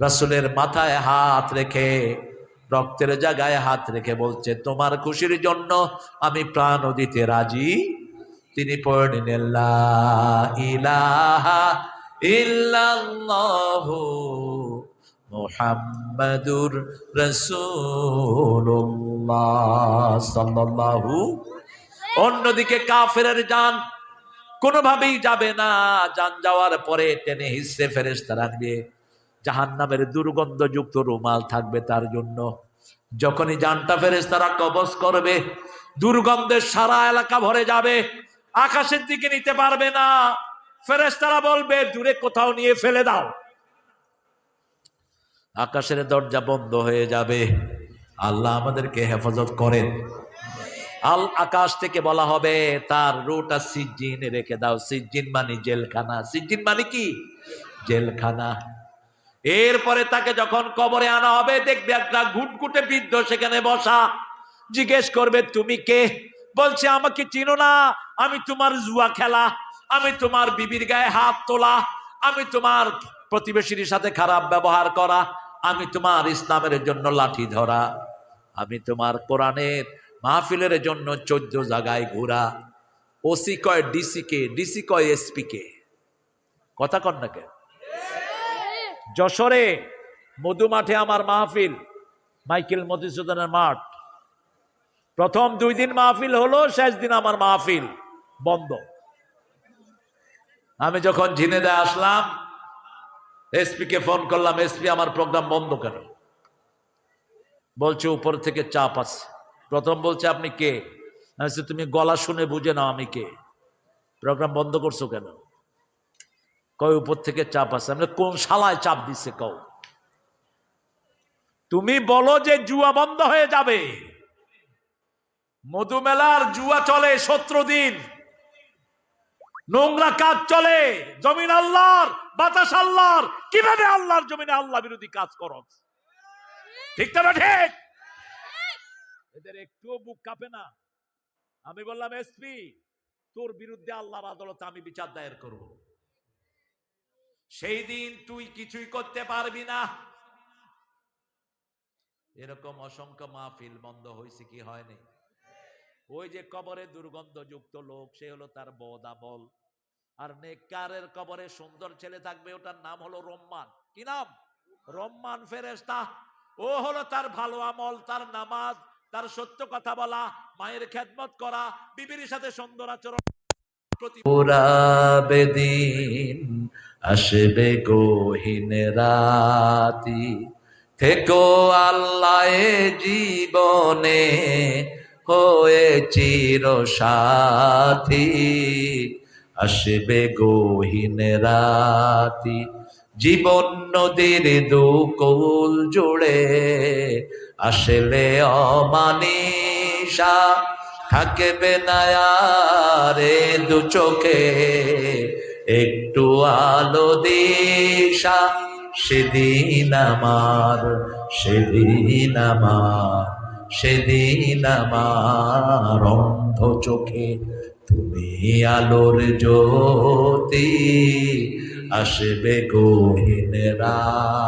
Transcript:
রাসুলের মাথায় হাত রেখে রক্তের জায়গায় হাত রেখে বলছে তোমার খুশির জন্য আমি প্রাণ দিতে রাজি? তিনি ইলাহা ইল্লাল্লাহু মুহাম্মাদুর রাসূলুল্লাহ সাল্লাল্লাহু অন্যদিকে কাফেরের যান কোনোভাবেই যাবে না। যান যাওয়ার পরে টেনে হিসে ফেরেস্তা রাখবে জাহান নামের দুর্গন্ধযুক্ত রুমাল থাকবে তার জন্য। যখনই জানটা ফেরেস্তারা কবজ করবে, দুর্গন্ধের সারা এলাকা ভরে যাবে, আকাশের দিকে নিতে পারবে না। ফেরেস্তারা বলবে, দূরে কোথাও নিয়ে ফেলে দাও। আকাশের দরজা বন্ধ হয়ে যাবে। আল্লাহ আমাদেরকে হেফাজত করেন। আল আকাশ থেকে বলা হবে, তার রুটা সিজিনে রেখে দাও। সিজিন মানে জেলখানা। সিজিন মানে কি? জেলখানা। এরপরে তাকে যখন কবরে আনা হবে, দেখবে একটা ঘুটঘুটে বৃদ্ধ সেখানে বসা। জিজ্ঞেস করবে, তুমি কে? বলছে, আমাকে চিনো না। আমি তোমার জুয়া খেলা, আমি তোমার বিবির গায়ে হাত তোলা, আমি তোমার প্রতিবেশীর সাথে খারাপ ব্যবহার করা, আমি তোমার ইসলামের জন্য লাঠি ধরা। আমি তোমার কোরআনের মাহফিলের জন্য চোদ্দ জায়গায় ঘোরা। ওসি কয়, ডিসি কে? ডিসি কয়, এসপি কে? কথা কন না কে যশোরে মধু মাঠে আমার মাহফিল, মাইকেল মধুসূদনের মাঠ। প্রথম দুই দিন মাহফিল হলো, শেষ দিন আমার মাহফিল বন্ধ। আমি যখন ঝিনেদে আসলাম এসপি কে ফোন করলাম, এসপি, আমার প্রোগ্রাম বন্ধ কেন? বলছে, উপর থেকে চাপ আছে। প্রথম বলছে, আপনি কে? তুমি গলা শুনে বুঝে নাও আমি কে। প্রোগ্রাম বন্ধ করছ কেন? কয়, উপর থেকে চাপ আছে। আমরা কোন শালায় চাপ দিচ্ছে কও? তুমি বলো যে জুয়া বন্ধ হয়ে যাবে। মধুমেলার জুয়া চলে সতেরো দিন। নোংরা কাজ চলে, জমিন আল্লাহর, বাতাস আল্লাহর। কীভাবে আল্লাহর জমিনে আল্লাহ বিরোধী কাজ করো? ঠিক তো না ঠিক? এদের একটুও বুক কাঁপে না। আমি বললাম, এসপি, তোর বিরুদ্ধে আল্লাহর আদালতে আমি বিচার দায়ের করব। সেই দিন তুই কিছুই করতে পারবি না। এরকম অসংখ্য মাহফিল বন্ধ হয়েছে, কি হয়নি ওই যে কবরে দুর্গন্ধযুক্ত লোক, সে হলো তার বদাবল আর নেকারের কবরে সুন্দর ছেলে থাকবে, ওটার নাম হলো রম্মান। কি নাম? রম্মান ফেরেস্তা ও হলো তার ভালো আমল, তার নামাজ, তার সত্য কথা বলা, মায়ের খেদমত করা, বিবির সাথে সুন্দর আচরণ। দিন আসবে গহীন রাতি। থেকো আল্লাহ জীবনে, হয়ে চির সাথী আসবে গহীন রাতি, জীবন নদীর দুকুল জুড়ে। আসলে অমানিসা থাকবে না দু চোখে। একটু আলো দিশা, সেদিন আমার সেদিন আমার সেদিন আমার অন্ধ চোখে তুমি আলোর জ্যোতি, আসবে গহীন রাত।